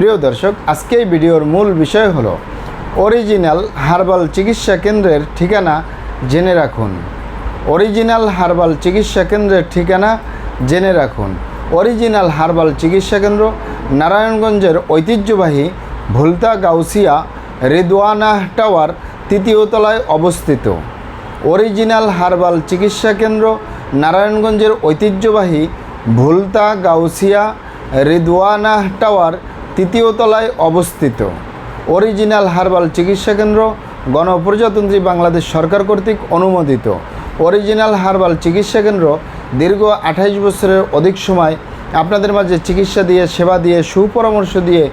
প্রিয় দর্শক, আজকে এই ভিডিওর মূল বিষয় হলো অরিজিনাল হারবাল চিকিৎসা কেন্দ্রের ঠিকানা জেনে রাখুন। অরিজিনাল হারবাল চিকিৎসা কেন্দ্রের ঠিকানা জেনে রাখুন। অরিজিনাল হারবাল চিকিৎসা কেন্দ্র নারায়ণগঞ্জের ঐতিহ্যবাহী ভুলতা গাউসিয়া রেদওয়ানা টাওয়ার তৃতীয় তলায় অবস্থিত। অরিজিনাল হারবাল চিকিৎসা কেন্দ্র নারায়ণগঞ্জের ঐতিহ্যবাহী ভুলতা গাউসিয়া রেদওয়ানা টাওয়ার তৃতীয় তলায় অবস্থিত। অরিজিনাল হার্বাল চিকিৎসা কেন্দ্র গণপ্রজাতন্ত্রী বাংলাদেশ সরকার কর্তৃক অনুমোদিত অরিজিনাল হার্বাল চিকিৎসা কেন্দ্র দীর্ঘ আঠাইশ বছরের অধিক সময় আপনাদের মাঝে চিকিৎসা দিয়ে সেবা দিয়ে সুপরামর্শ দিয়ে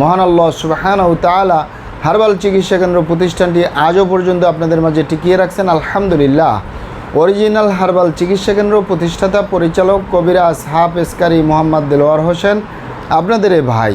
মহান আল্লাহ সুবাহানাউ তালা হার্বাল চিকিৎসা কেন্দ্র প্রতিষ্ঠানটি আজও পর্যন্ত আপনাদের মাঝে টিকিয়ে রাখছেন আলহামদুলিল্লাহ অরিজিনাল হার্বাল চিকিৎসা কেন্দ্র প্রতিষ্ঠাতা পরিচালক কবিরাজ হাফ এসকারি মোহাম্মদ দেলোয়ার হোসেন আপনাদের ভাই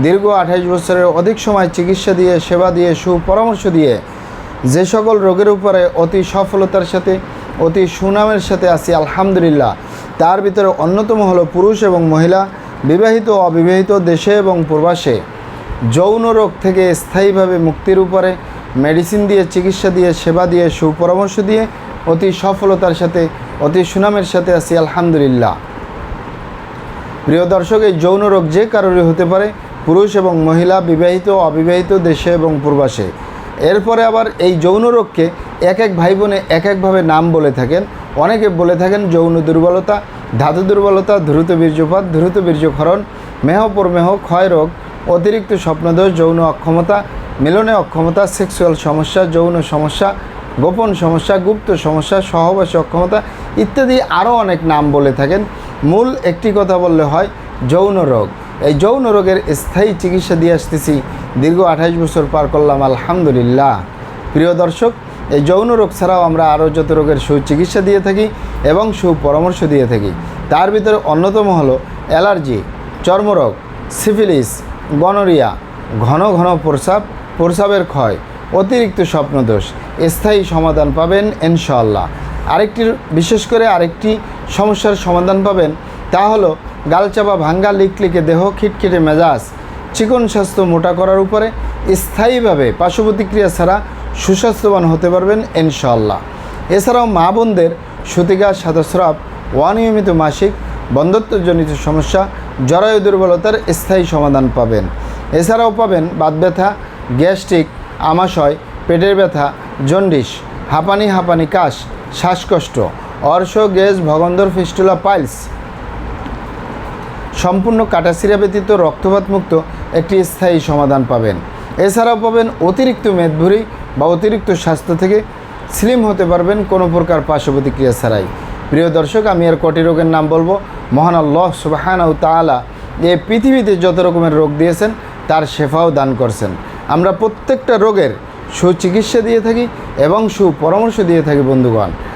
দীর্ঘ আঠাইশ বছরের অধিক সময় চিকিৎসা দিয়ে, সেবা দিয়ে, সুপরামর্শ দিয়ে যে সকল রোগের উপরে অতি সফলতার সাথে, অতি সুনামের সাথে আছি, আলহামদুলিল্লাহ। তার ভিতরে অন্যতম হলো পুরুষ এবং মহিলা, বিবাহিত অবিবাহিত দেশে এবং প্রবাসে। যৌন রোগ থেকে স্থায়ীভাবে মুক্তির উপরে মেডিসিন দিয়ে, চিকিৎসা দিয়ে, সেবা দিয়ে, সুপরামর্শ দিয়ে অতি সফলতার সাথে, অতি সুনামের সাথে আছি, আলহামদুলিল্লাহ। প্রিয় দর্শক, এই যৌন রোগ যে কারোরই হতে পারে পুরুষ এবং মহিলা বিবাহিত অবিবাহিত দেশে এবং প্রবাসে। এরপরে আবার এই যৌন রোগকে এক এক ভাই বোনে এক একভাবে নাম বলে থাকেন। অনেকে বলে থাকেন যৌন দুর্বলতা, ধাতু দুর্বলতা দ্রুত বীর্যপাত দ্রুত বীর্যক্ষরণ, মেহ, প্রমেহ, ক্ষয় রোগ, অতিরিক্ত স্বপ্নদোষ, যৌন অক্ষমতা, মিলনে অক্ষমতা, সেক্সুয়াল সমস্যা, যৌন সমস্যা, গোপন সমস্যা, গুপ্ত সমস্যা, সহবাসী অক্ষমতা ইত্যাদি আরও অনেক নাম বলে থাকেন। মূল একটি কথা বললে হয় যৌন রোগ। এই যৌন রোগের স্থায়ী চিকিৎসা দিয়ে আসতেছি। দীর্ঘ আঠাইশ বছর পার করলাম, আলহামদুলিল্লাহ। প্রিয় দর্শক, এই যৌন রোগ ছাড়াও আমরা আরও যত রোগের সুচিকিৎসা দিয়ে থাকি এবং সুপরামর্শ দিয়ে থাকি, তার ভিতরে অন্যতম হলো অ্যালার্জি, চর্মরোগ, সিফিলিস, গনোরিয়া, ঘন ঘন প্রস্রাব প্রস্রাবের ক্ষয়, অতিরিক্ত স্বপ্নদোষ। স্থায়ী সমাধান পাবেন ইনশাল্লাহ আরেকটি, বিশেষ করে আরেকটি সমস্যার সমাধান পাবেন তা হলো গালচাপা ভাঙ্গা লিকলিকে দেহ খিটখিটে মেজাজ, চিকন স্বাস্থ্য মোটা করার উপরে স্থায়ীভাবে পার্শ্বপ্রতিক্রিয়া ছাড়া সুস্বাস্থ্যবান হতে পারবেন ইনশাল্লাহ এছাড়াও মা বোনদের সুতিকা সাদস্রাব অনিয়মিত মাসিক বন্ধত্বজনিত সমস্যা, জরায়ু দুর্বলতার স্থায়ী সমাধান পাবেন। এছাড়াও পাবেন বাত ব্যথা, গ্যাস্ট্রিক, আমাশয়, পেটের ব্যথা, জন্ডিস, হাঁপানি হাঁপানি কাশ, শ্বাসকষ্ট, অর্শ, গ্যাস, ভগন্দর, ফিস্টুলা, পাইলস সম্পূর্ণ কাটাছিরা ব্যতীত রক্তপাতমুক্ত একটি স্থায়ী সমাধান পাবেন। এছাড়াও পাবেন অতিরিক্ত মেদভুরি বা অতিরিক্ত স্বাস্থ্য থেকে স্লিম হতে পারবেন কোনো প্রকার পার্শ্ব প্রতিক্রিয়া ছাড়াই। প্রিয় দর্শক, আমি আর কটি রোগের নাম বলব। মহান আল্লাহ সুবাহানাউ তাআলা এ পৃথিবীতে যত রকমের রোগ দিয়েছেন, তার শেফাও দান করছেন। আমরা প্রত্যেকটা রোগের সুচিকিৎসা দিয়ে থাকি এবং সুপরামর্শ দিয়ে থাকি বন্ধুগণ।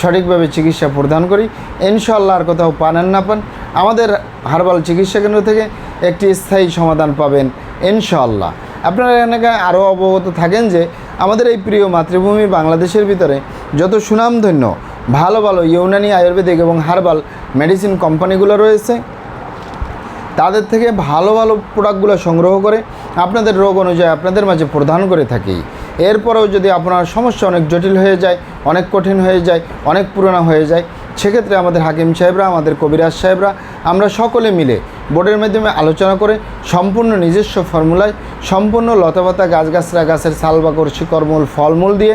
সঠিকভাবে চিকিৎসা প্রদান করি। ইনশাল্লাহ আর কোথাও পানেন না পান। আমাদের হার্বাল চিকিৎসা কেন্দ্র থেকে একটি স্থায়ী সমাধান পাবেন ইনশাল্লাহ আপনারা এখানে আরও অবগত থাকেন যে আমাদের এই প্রিয় মাতৃভূমি বাংলাদেশের ভিতরে যত সুনামধন্য, ভালো ভালো ইউনানি আয়ুর্বেদিক এবং হার্বাল মেডিসিন কোম্পানিগুলো রয়েছে, তাদের থেকে ভালো ভালো প্রোডাক্টগুলো সংগ্রহ করে আপনাদের রোগ অনুযায়ী আপনাদের মাঝে প্রদান করে থাকি। এরপরেও যদি আপনার সমস্যা অনেক জটিল হয়ে যায়, অনেক কঠিন হয়ে যায়, অনেক পুরনো হয়ে যায়, সেক্ষেত্রে আমাদের হাকিম সাহেবরা, আমাদের কবিরাজ সাহেবরা, আমরা সকলে মিলে বোর্ডের মাধ্যমে আলোচনা করে সম্পূর্ণ নিজস্ব ফর্মুলায়, সম্পূর্ণ লতাপাতা গাছগাছরা গাছের সালবাকর শিকড়মূল ফলমূল দিয়ে,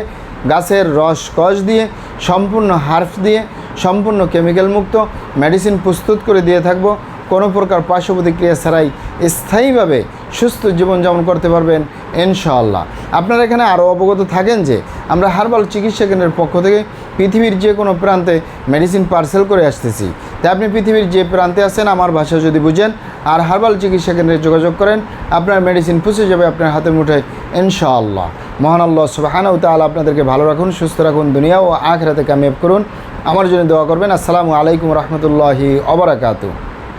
গাছের রস কষ দিয়ে, সম্পূর্ণ হার্ফ দিয়ে, সম্পূর্ণ কেমিক্যাল মুক্ত মেডিসিন প্রস্তুত করে দিয়ে থাকব। কোনো প্রকার পার্শ্ব প্রতিক্রিয়া ছাড়াই স্থায়ীভাবে সুস্থ জীবনযাপন করতে পারবেন, ইনশাআল্লাহ। আপনারা এখানে আরও অবগত থাকেন যে, আমরা হার্বাল চিকিৎসা কেন্দ্রের পক্ষ থেকে পৃথিবীর যে কোনো প্রান্তে মেডিসিন পার্সেল করে আসতেছি। তাই আপনি পৃথিবীর যে প্রান্তে আছেন, আমার ভাষা যদি বুঝেন, আর হার্বাল চিকিৎসা কেন্দ্রে যোগাযোগ করেন, আপনার মেডিসিন পৌঁছে যাবে আপনার হাতের মুঠোয়, ইনশাআল্লাহ। মহান আল্লাহ সুবাহানাউ তাআলা আপনাদেরকে ভালো রাখুন, সুস্থ রাখুন, দুনিয়া ও আখরাতে কামিয়াব করুন। আমার জন্য দোয়া করবেন। আসসালামু আলাইকুম রহমতুল্লাহি অবরাকাতু